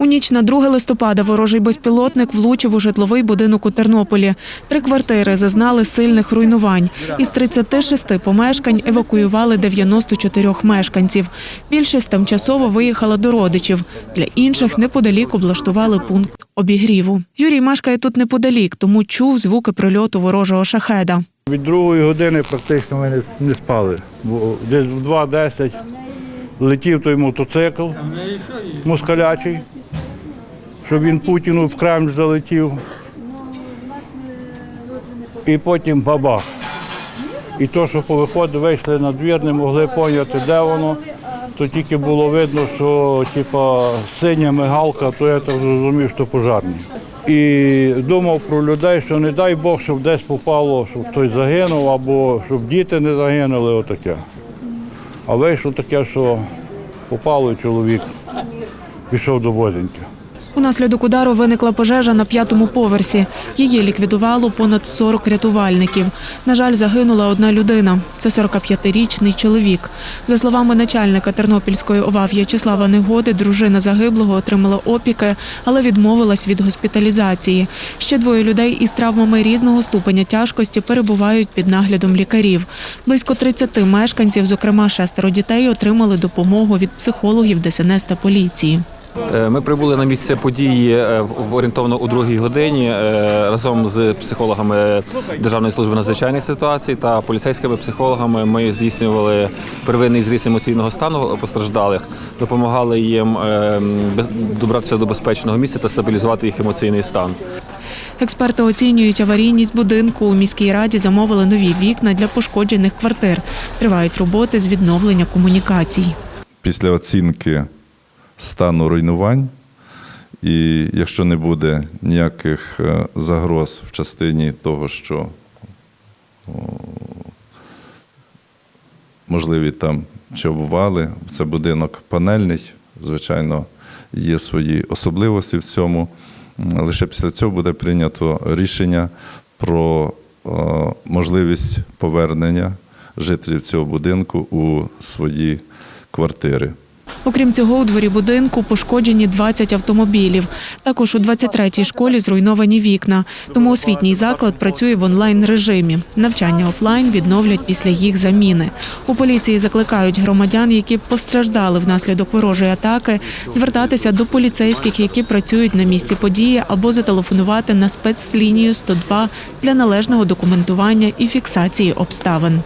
У ніч на 2 листопада ворожий безпілотник влучив у житловий будинок у Тернополі. Три квартири зазнали сильних руйнувань. Із 36 помешкань евакуювали 94 мешканців. Більшість тимчасово виїхала до родичів. Для інших неподалік облаштували пункт обігріву. Юрій мешкає тут неподалік, тому чув звуки прильоту ворожого шахеда. Від другої години практично ми не, спали. Бо десь в 2.10 летів той мотоцикл москалячий, щоб він Путіну в Кремль залетів. І потім бабах. І то, що по виходу вийшли на двір, не могли поняти, де воно, то тільки було видно, що типа, синя мигалка, то я так зрозумів, що пожарні. І думав про людей, що не дай Бог, щоб десь попало, щоб хтось загинув, або щоб діти не загинули, отаке. А вийшло таке, що попало і чоловік пішов до Возіньки. Унаслідок удару виникла пожежа на п'ятому поверсі. Її ліквідувало понад 40 рятувальників. На жаль, загинула одна людина. Це 45-річний чоловік. За словами начальника Тернопільської ОВА В'ячеслава Негоди, дружина загиблого отримала опіки, але відмовилась від госпіталізації. Ще двоє людей із травмами різного ступеня тяжкості перебувають під наглядом лікарів. Близько 30 мешканців, зокрема шестеро дітей, отримали допомогу від психологів ДСНС та поліції. Е, Ми прибули на місце події е, в- орієнтовно у другій годині е, разом з психологами Державної служби надзвичайних ситуацій та поліцейськими психологами. Ми здійснювали первинний зріз емоційного стану постраждалих, допомагали їм без- добратися до безпечного місця та стабілізувати їх емоційний стан. Експерти оцінюють аварійність будинку. У міській раді замовили нові вікна для пошкоджених квартир. Тривають роботи з відновлення комунікацій. після оцінки стану руйнувань, і якщо не буде ніяких е, загроз в частині того, що можливі там чи обвали, це будинок панельний, звичайно, є свої особливості в цьому. Лише після цього буде прийнято рішення про можливість повернення жителів цього будинку у свої квартири. Окрім цього, у дворі будинку пошкоджені 20 автомобілів. Також у 23-й школі зруйновані вікна. Тому освітній заклад працює в онлайн режимі. Навчання офлайн відновлять після їх заміни. У поліції закликають громадян, які постраждали внаслідок ворожої атаки, звертатися до поліцейських, які працюють на місці події, або зателефонувати на спецлінію 102 для належного документування і фіксації обставин.